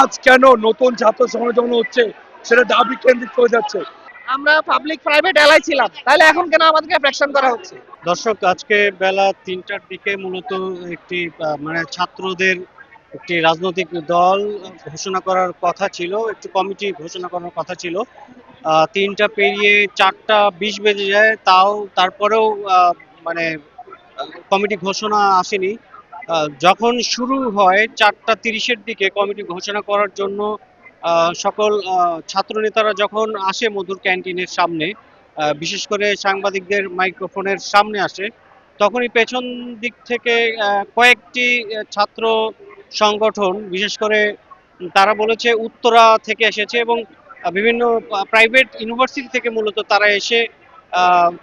আজ কেন নতুন ছাত্র সমালোচনা হচ্ছে? সেটা দাবি কেন্দ্রিক হয়ে যাচ্ছে। আমরা পাবলিক প্রাইভেট এলাই ছিলাম। তাহলে এখন কেন আমাদেরকে ফ্র্যাকশন করা হচ্ছে? দর্শক আজকে বেলা তিনটার দিকে মূলত একটি মানে ছাত্রদের একটি রাজনৈতিক দল ঘোষণা করার কথা ছিল একটি কমিটি ঘোষণা করার কথা ছিল। আহ, তিনটা পেরিয়ে চারটা বিশ বেজে যায় তাও তারপরেও আহ, মানে কমিটি ঘোষণা আসেনি। যখন শুরু হয় চারটা তিরিশের দিকে কমিটি ঘোষণা করার জন্য সকল আহ, ছাত্রনেতারা যখন আসে মধুর ক্যান্টিনের সামনে বিশেষ করে সাংবাদিকদের মাইক্রোফোনের সামনে আসে তখনই পেছন দিক থেকে কয়েকটি ছাত্র সংগঠন বিশেষ করে তারা বলেছে উত্তরা থেকে এসেছে এবং বিভিন্ন প্রাইভেট ইউনিভার্সিটি থেকে মূলত তারা এসে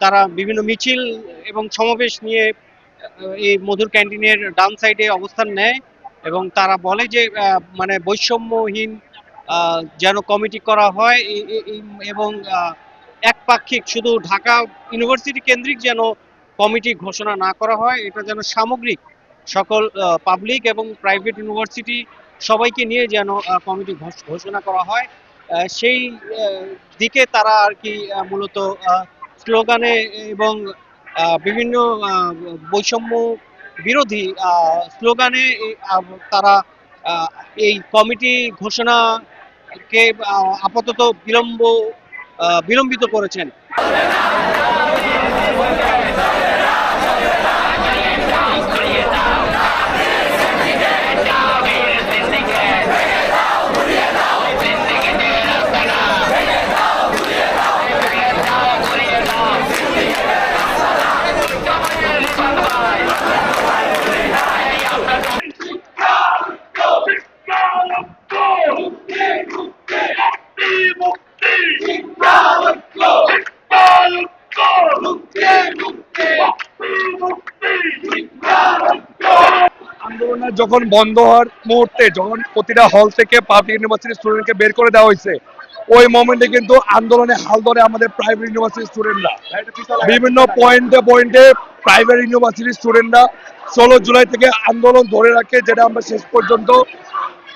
তারা বিভিন্ন মিছিল এবং সমাবেশ নিয়ে এই মধুর ক্যান্টিনের ডান সাইডে অবস্থান নেয় এবং তারা বলে যে মানে বৈষম্যহীন যেন কমিটি করা হয়। এবং একপাক্ষিক শুধু ঢাকা ইউনিভার্সিটি কেন্দ্রিক যেন কমিটি ঘোষণা না করা হয়, এটা যেন সামগ্রিক সকল পাবলিক এবং প্রাইভেট ইউনিভার্সিটি সবাইকে নিয়ে যেন কমিটি ঘোষণা করা হয়। সেই দিকে তারা আর কি মূলত স্লোগানে এবং বিভিন্ন বৈষম্য বিরোধী স্লোগানে তারা এই কমিটি ঘোষণাকে আপাতত বিলম্ব বিলম্বিত করেছেন। আন্দোলনের যখন বন্ধ হওয়ার মুহূর্তে, যখন প্রতিটা হল থেকে পাবলিক ইউনিভার্সিটি স্টুডেন্টকে বের করে দেওয়া হয়েছে, ওই মোমেন্টে কিন্তু আন্দোলনে হাল ধরে আমাদের প্রাইভেট ইউনিভার্সিটি স্টুডেন্টরা বিভিন্ন পয়েন্টে পয়েন্টে প্রাইভেট ইউনিভার্সিটি স্টুডেন্টরা ষোলো জুলাই থেকে আন্দোলন ধরে রাখে, যেটা আমরা শেষ পর্যন্ত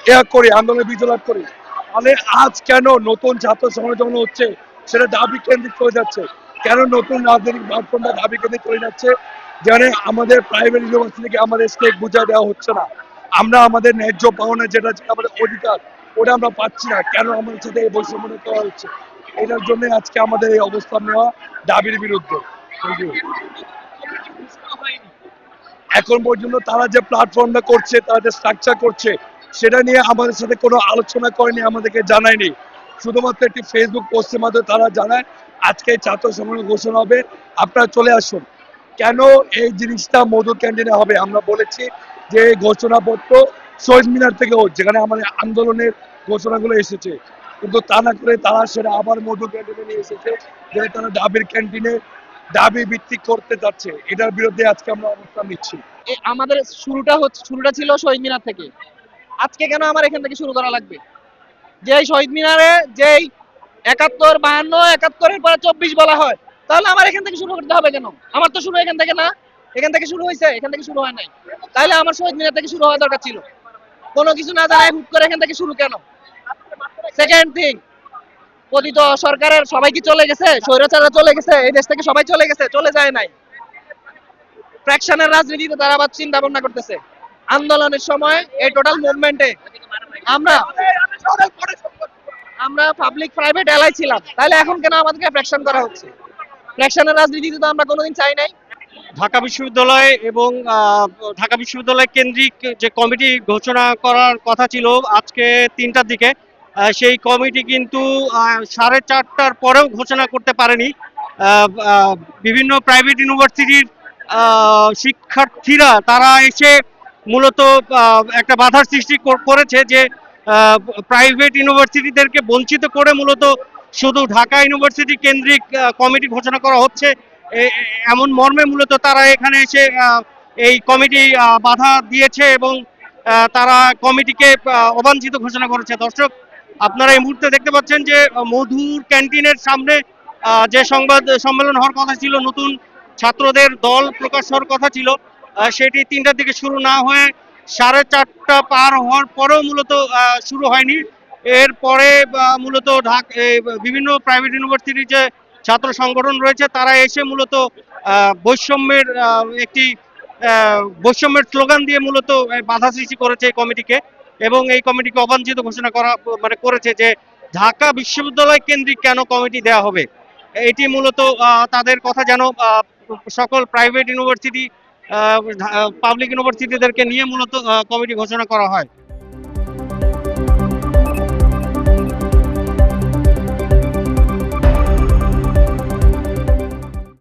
ইয়া করি আন্দোলনে বিজয় লাভ করি। তাহলে আজ কেন নতুন ছাত্র সমালোচনা হচ্ছে, সেটা দাবি কেন্দ্রিক হয়ে যাচ্ছে? কেন নতুন রাজনৈতিক প্ল্যাটফর্মটা দাবি কেন্দ্রিক হয়ে যাচ্ছে? যেখানে আমাদের প্রাইভেট ইউনিভার্সিটিকে আমাদের স্টেক বুঝায় দেওয়া হচ্ছে না। আমরা আমাদের ন্যায্য পাওনা যেটা আমাদের অধিকার, ওটা আমরা পাচ্ছি না। কেন আমাদের সাথে এই বৈষম্যটা করা হচ্ছে? এটার জন্য আজকে আমাদের এই অবস্থান নেওয়া দাবির বিরুদ্ধে। এখন পর্যন্ত তারা যে প্ল্যাটফর্মটা করছে, তারা যে স্ট্রাকচার করছে, সেটা নিয়ে আমাদের সাথে কোনো আলোচনা করেনি, আমাদেরকে জানায়নি। শুধুমাত্র একটি ফেসবুক পোস্টের মাধ্যমে তারা জানায়, আজকে ছাত্র সম্মেলন ঘোষণা হবে। আপনারা চলে আসুন। কেন এই জিনিসটা মধুর ক্যান্টিনে হবে? আমরা বলেছি যে ঘোষণাপত্র শহীদ মিনার থেকে হোক যেখানে আমাদের আন্দোলনের ঘোষণাগুলো এসেছে। কিন্তু তা না করে তারা সেটা আবার মধুর ক্যান্টিনে নিয়ে এসেছে, যে তারা ডাবের ক্যান্টিনে দাবি ভিত্তিক করতে যাচ্ছে। এটার বিরুদ্ধে আজকে আমরা অবস্থান নিচ্ছি। আমাদের শুরুটা হচ্ছে, শুরুটা ছিল শহীদ মিনার থেকে। আজকে কেন আমার এখান থেকে শুরু করা লাগবে? যেই শহীদ মিনারে যেই একাত্তর, বাহান্ন, একাত্তরের পরে চব্বিশ বলা হয় তাহলে আমার এখান থেকে শুরু করতে হবে কেন? আমার তো শুরু এখান থেকে না। এখান থেকে শুরু হয়েছে, এখান থেকে শুরু হয় নাই। তাহলে আমার শহীদ মিনার থেকে শুরু হওয়া দরকার ছিল। কোনো কিছু না জানায় হুট করে এখান থেকে শুরু কেন? সেকেন্ড থিং পতিত সরকারের সবাই কি চলে গেছে, স্বৈরাচাররা চলে গেছে, এই দেশ থেকে সবাই চলে গেছে, চলে যায় নাই। ফ্র্যাকশনের রাজনীতিতে তারা আবার চিন্তা ভাবনা করতেছে। আন্দোলনের সময় এই টোটাল মুভমেন্টে আমরা আমরা পাবলিক প্রাইভেট এলাই ছিলাম। তাহলে এখন কেন আমাদেরকে ফ্র্যাকশন করা হচ্ছে? ফ্র্যাকশনের রাজনীতিতে তো আমরা কোনোদিন চাই নাই। ঢাকা বিশ্ববিদ্যালয় এবং ঢাকা বিশ্ববিদ্যালয় কেন্দ্রিক যে কমিটি ঘোষণা করার কথা ছিল আজকে তিনটার দিকে সেই কমিটি কিন্তু সাড়ে চারটার পরেও ঘোষণা করতে পারেনি। বিভিন্ন প্রাইভেট ইউনিভার্সিটির শিক্ষার্থীরা তারা এসে মূলত একটা বাধার সৃষ্টি করেছে যে প্রাইভেট ইউনিভার্সিটিদেরকে বঞ্চিত করে মূলত শুধু ঢাকা ইউনিভার্সিটি কেন্দ্রিক কমিটি ঘোষণা করা হচ্ছে। এমন মর্মে মূলত তারা এখানে এসে এই কমিটি বাধা দিয়েছে এবং তারা কমিটিকে অবাঞ্ছিত ঘোষণা করেছে। দর্শক, আপনারা এই মুহূর্তে দেখতে পাচ্ছেন যে, মধুর ক্যান্টিনের সামনে যে সংবাদ সম্মেলন হওয়ার কথা ছিল, নতুন ছাত্রদের দল প্রকাশ হওয়ার কথা ছিল সেটি তিনটার দিকে শুরু না হয়ে সাড়ে চারটা পার হওয়ার পরেও মূলত শুরু হয়নি। এরপরে মূলত ঢাক বিভিন্ন প্রাইভেট ইউনিভার্সিটির যে ছাত্র সংগঠন রয়েছে, তারা এসে মূলত বৈষম্যের একটি বৈষম্যের স্লোগান দিয়ে মূলত বাধা সৃষ্টি করেছে এই কমিটিকে এবং এই কমিটিকে অবাঞ্ছিত ঘোষণা করা মানে করেছে যে ঢাকা বিশ্ববিদ্যালয় কেন্দ্রিক কেন কমিটি দেয়া হবে? এটি মূলত তাদের কথা যেন সকল প্রাইভেট ইউনিভার্সিটি পাবলিক ইউনিভার্সিটিদেরকে নিয়ে মূলত কমিটি ঘোষণা করা হয়।